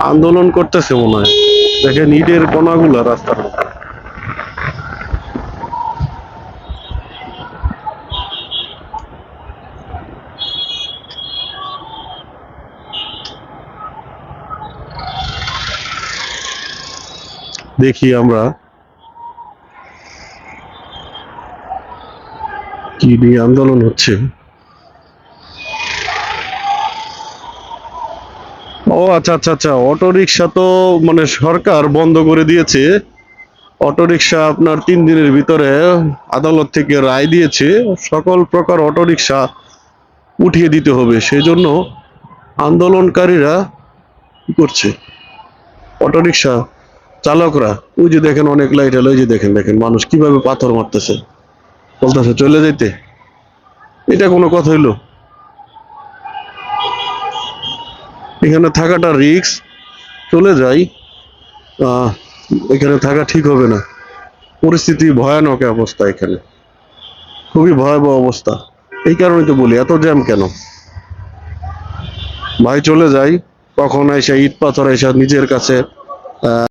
আন্দোলন করতেছে মনে হয়। দেখেন ইটের কণাগুলো রাস্তার দেখি আমরা কি নিয়ে আন্দোলন হচ্ছে। ও আচ্ছা আচ্ছা আচ্ছা। অটো রিক্সা তো মানে সরকার বন্ধ করে দিয়েছে। অটো রিক্সা আপনার তিন দিনের ভিতরে আদালত থেকে রায় দিয়েছে। সকল প্রকার অটো রিক্সা উঠিয়ে দিতে হবে। সেজন্য আন্দোলনকারীরা কি করছে? অটো রিক্সা চালকরা, ওই যে দেখেন অনেক লাইট হলো ওই যে দেখেন দেখেন, মানুষ কীভাবে পাথর মারতেছে। বলতেছে, চলে যাইতে। এটা কোনো কথা হইল? এখানে থাকাটা রিক্স চলে যাই এখানে থাকা ঠিক হবে না। পরিস্থিতি ভয়ানক অবস্থা এখানে। খুবই ভয়াবহ অবস্থা। এই কারণে তো বলি, এত জ্যাম কেন? ভাই চলে যাই, কখন এসে ইট পাথর এসে নিজের কাছে